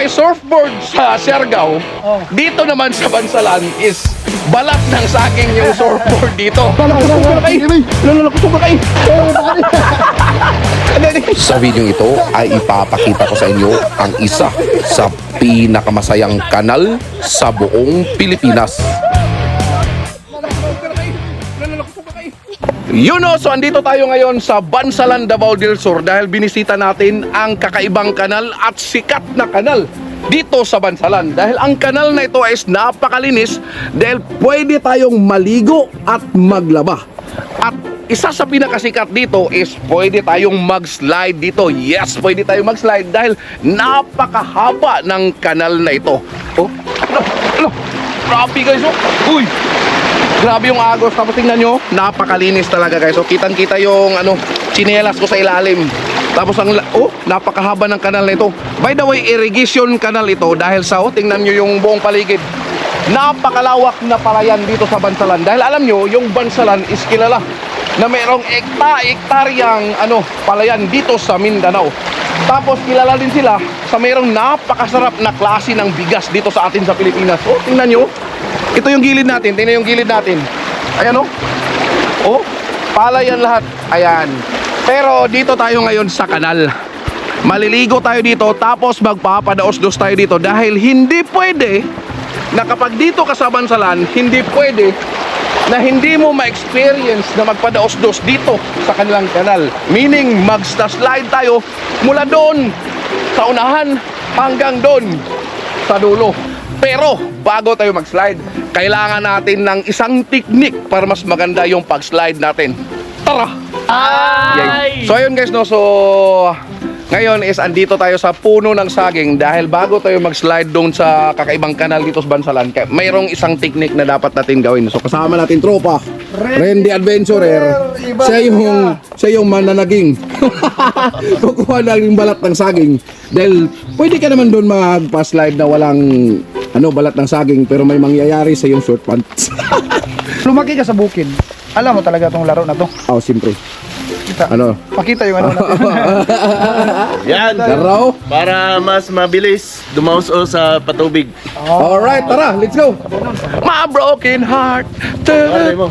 may surfboard sa Siargao, dito naman sa Bansalan is balat ng saging yung surfboard dito. Sa video ito ay ipapakita ko sa inyo ang isa sa pinakamasayang kanal sa buong Pilipinas. Yun o, so andito tayo ngayon sa Bansalan, Davao del Sur dahil binisita natin ang kakaibang kanal at sikat na kanal dito sa Bansalan. Dahil ang kanal na ito is napakalinis dahil pwede tayong maligo at maglaba. At isa sa pinakasikat dito is pwede tayong mag-slide dito. Yes, pwede tayong mag-slide dahil napakahaba ng kanal na ito. Oh, ano, ano, grabe guys oh. Uy, Grabe yung agos. Tapos tingnan nyo, napakalinis talaga guys. So kitang kita yung ano, chinelas ko sa ilalim. Tapos ang, oh, napakahaba ng kanal na ito. By the way, irrigation canal ito dahil sa, oh, tingnan nyo yung buong paligid. Napakalawak na palayan dito sa Bansalan. Dahil alam nyo, yung Bansalan is kilala na mayroong ekta, ektaryang ano, palayan dito sa Mindanao. Tapos kilala din sila sa mayroong napakasarap na klase ng bigas dito sa atin sa Pilipinas. Oh, tingnan nyo. Ito yung gilid natin. Tingnan yung gilid natin. Ayan oh. Oh, palay yan lahat. Ayan. Pero dito tayo ngayon sa kanal. Maliligo tayo dito tapos magpapadaos-dos tayo dito dahil hindi pwede na kapag dito ka sa Bansalan, hindi pwede na hindi mo ma-experience na magpadaos-dos dito sa kanilang kanal. Meaning, magsta-slide tayo mula doon sa unahan hanggang doon sa dulo. Pero, bago tayo mag-slide, kailangan natin ng isang technique para mas maganda yung pag-slide natin. Tara! Yay. So ayun guys no, so ngayon is andito tayo sa puno ng saging dahil bago tayo mag-slide doon sa kakaibang kanal dito sa Bansalan, mayroong isang technique na dapat natin gawin. So kasama natin tropa, Randy Adventurer. Siya yung siya yung mananaging. Kukuha na yung balat ng saging. Dahil pwede ka naman doon magpa-slide na walang ano balat ng saging pero may mangyayari sa yung short pants. Lumaki ka sa bukid. Alam mo talaga tong laro na to. oh, siyempre. Kita. Ano? Pakita yung ano natin. Yan. Garaw? Para mas mabilis dumaos o sa patubig. Alright, tara, let's go. My broken heart. Alay mo.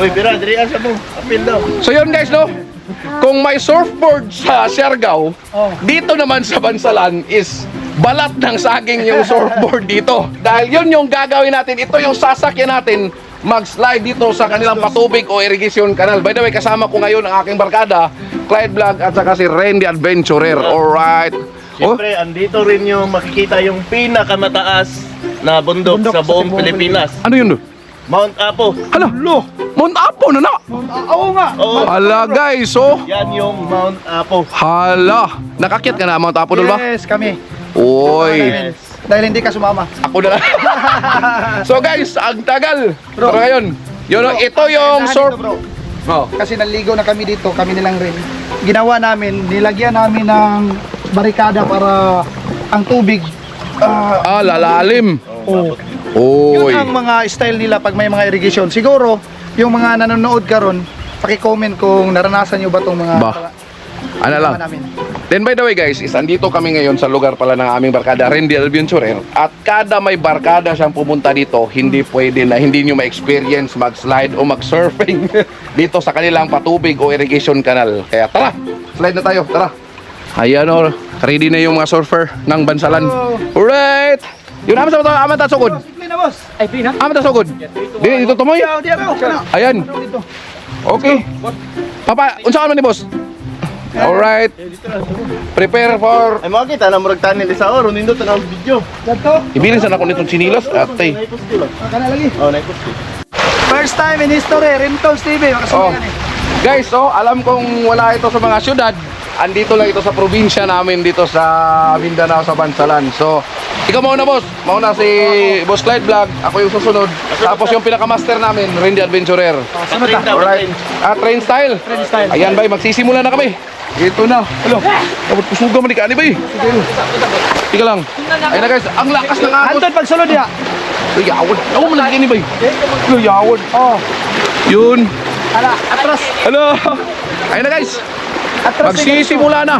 Uy, pira, diri sa mo. Apil daw. So yun guys, no? Kung may surfboard sa Siargao, dito naman sa Bansalan is balat ng saging yung surfboard dito. Dahil yun yung gagawin natin. Ito yung sasakyan natin mag-slide dito sa kanilang patubig o irrigation canal. By the way, kasama ko ngayon ang aking barkada, Clyde Vlog at saka si Randy Adventurer. Alright. Oh, Siyempre, andito rin yung makikita yung pinakamataas na bundok, Bundok sa sa buong buong Pilipinas. ano yun? Mount Apo. Hala, Mount Apo na na. Oo nga. Oo. Hala guys, oh. Yan yung Mount Apo. Hala, nakakit ka na Mount Apo doon ba? Yes, kami. Uy. Dahil hindi ka sumama. Ako na lang. so guys, ang tagal. Pero ngayon, yun, ito yung Dahan surf. bro. Oh. Kasi naligo na kami dito, kami nilang rin. Ginawa namin, nilagyan namin ng barikada para ang tubig. ah, Ah, lalalim. oh. Yun ang mga style nila pag may mga irrigation. Siguro, yung mga nanonood karon, paki-comment kung naranasan nyo ba itong mga Ba. Ano lang. Then by the way guys, is andito kami ngayon sa lugar pala ng aming barkada, Randy Adventurer. At kada may barkada siyang pumunta dito, hindi pwede na hindi nyo ma-experience mag-slide o mag-surfing dito sa kanilang patubig o irrigation canal. Kaya tara, slide na tayo, tara. Ayan o, ready na yung mga surfer ng Bansalan. Alright! Yun naman sa mga aman tasugod. Simple na boss. Ay, pina. Aman tasugod. Dito, dito tumoy. Ayan. Okay. Papa, unsa ka man ni boss? Alright. Prepare for Ay makita na murag tanin sa oro nindot na ang video. Dato. Ibilin sa ako nitong sinilas ate. Naipos ko lang. Kana lagi. Oh, naipos ko. First time in history, Rimtones TV. Oh. Makasuyan eh. Guys, oh, alam kong wala ito sa mga syudad. Andito lang ito sa probinsya namin dito sa Mindanao sa Bansalan. So, ikaw mauna boss. Mauna si Boss Clyde Vlog. Ako yung susunod. Tapos yung pinakamaster namin, Randy Adventurer. Oh, sunod na. daw, Alright. train. Ah, train style. Train style. Ayan bay, magsisimula na kami. Ito na. Hello. Dapat pusuga man ni Kani bay. Tika lang. Ayun na guys, ang lakas ng agos. Anton, pagsulod ya. Uy, yawon. Yawon man lagi ni bay. Uy, yawon. Oh. Yun. Ala, atras. Hello. Ayun na guys. Atras. Magsisimula na.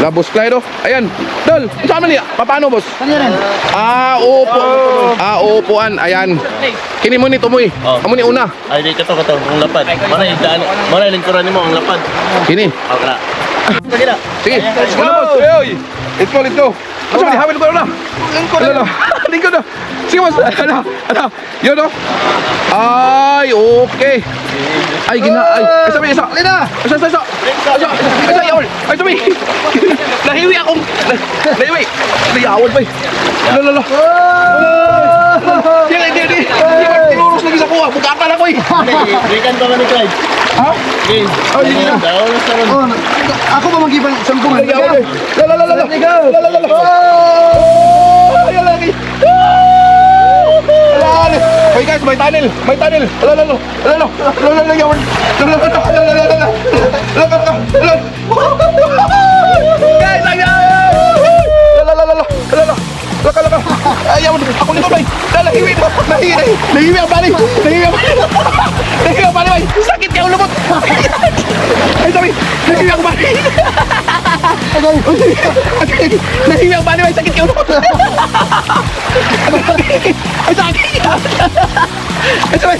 Labos Clyde, oh. Ayan. Dol, sa amin niya. Paano, boss? Ano yan? Ah, upo. Ah, upuan. Ayan. Kini mo ni Tumoy. Oh. Amo ni una. Ay, di ka to, kato, ang lapad. Mana yung daan, mana yung lingkuran mo, ang lapad. Kini. Okay na. Sige. Let's go. Oy. Go, let's go. Asa ni hawil ko na. Lingkod na. Lingkod na. Sige, boss. Ano? Ano? Yun, oh. Ay, okay. Ay, gina. Ay, ay, sabi, isa. Lina! Isa, isa, isa. Isa, isa, yawol. Ay, sabi. Nahiwi akong. Nahiwi. Nayawol pa eh. Lalo, lalo. Hindi, hindi, hindi. Hindi, tinurus lagi sa kuha. Bukatan ako eh. Balikan pa ni Clyde. Ha? Okay. Oh, sige na. Daw na ron. Oh, ako ba mag-ibang sampungan? Nayawol eh. Lalo, lalo, lalo. Lalo, lalo, lalo. Ay, lagi. Lalo. Hoy guys, may tunnel. May tunnel. Lalo, lalo, yawol. Lalo, lalo, lalo, lalo, lalo. Lalo, Nahiwi ang bali, bay. Sakit kaya ulubot. Ay, sakit. Ay, sabi.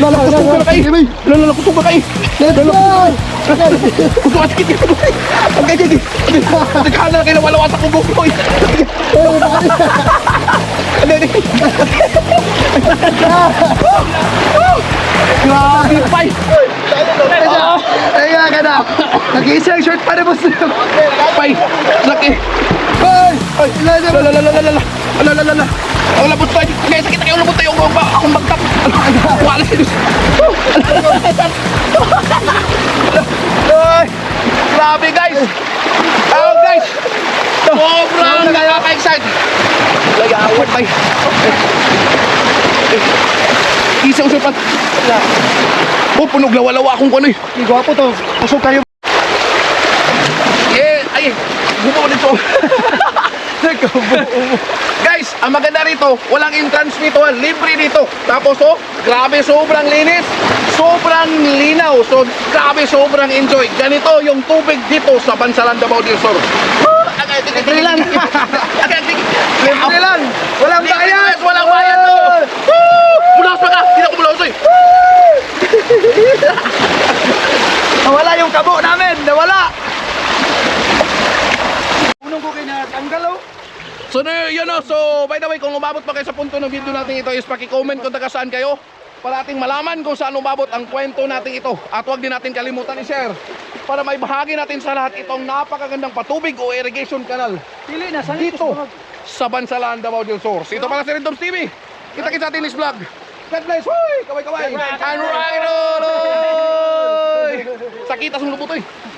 Lala, kusog ka na kayo. Lala, lala, kusog ka kayo. Lala, kusog ka sakit. Ang kaya, kaya. Nagkana na kayo na walawa sa kubog ko. eh. Ano, ano? Grabe, pay. Ay, nga ka! Nag-iisa yung short pa rin, boss. Pay. Laki. Ay! Ay! Lala! Lala, lala, lala, lala. Lala, lala, lala. Ang labot tayo. Kaya sakit kayo labot tayo. Akong ba- Akong bagtap. Wala si Diyos. Ay, grabe guys. Oh guys. Sobrang nakaka-excite. Layawat pay. Isa usapan. Oh, punog lawa-lawa akong kuno eh. Gwapo to. Pusok kayo. Eh, ay, gumawa nito. Guys, ang maganda rito, walang entrance dito, ah. libre dito. Tapos oh, grabe sobrang linis, sobrang linaw. So, grabe sobrang enjoy. Ganito yung tubig dito sa Bansalan Davao del Sur. Libre lang. Libre lang. Walang bayad. Walang bayad to. Bulas pa ka, hindi na kumulos eh. Nawala yung kabo namin. Nawala. Unong ko kayo na tanggal, oh. So na yun o, so by the way kung umabot pa kayo sa punto ng video natin ito is paki-comment kung taga saan kayo para ating malaman kung saan umabot ang kwento natin ito at huwag din natin kalimutan i-share para may bahagi natin sa lahat itong napakagandang patubig o irrigation canal Pili na. Saan dito sa Bansalan, Davao del Sur. Ito pala si Rendoms TV. Kita-kita atin this vlog. God bless. Hoy! Kaway-kaway. And rock and roll! Oy! Sakita sa lubutoy.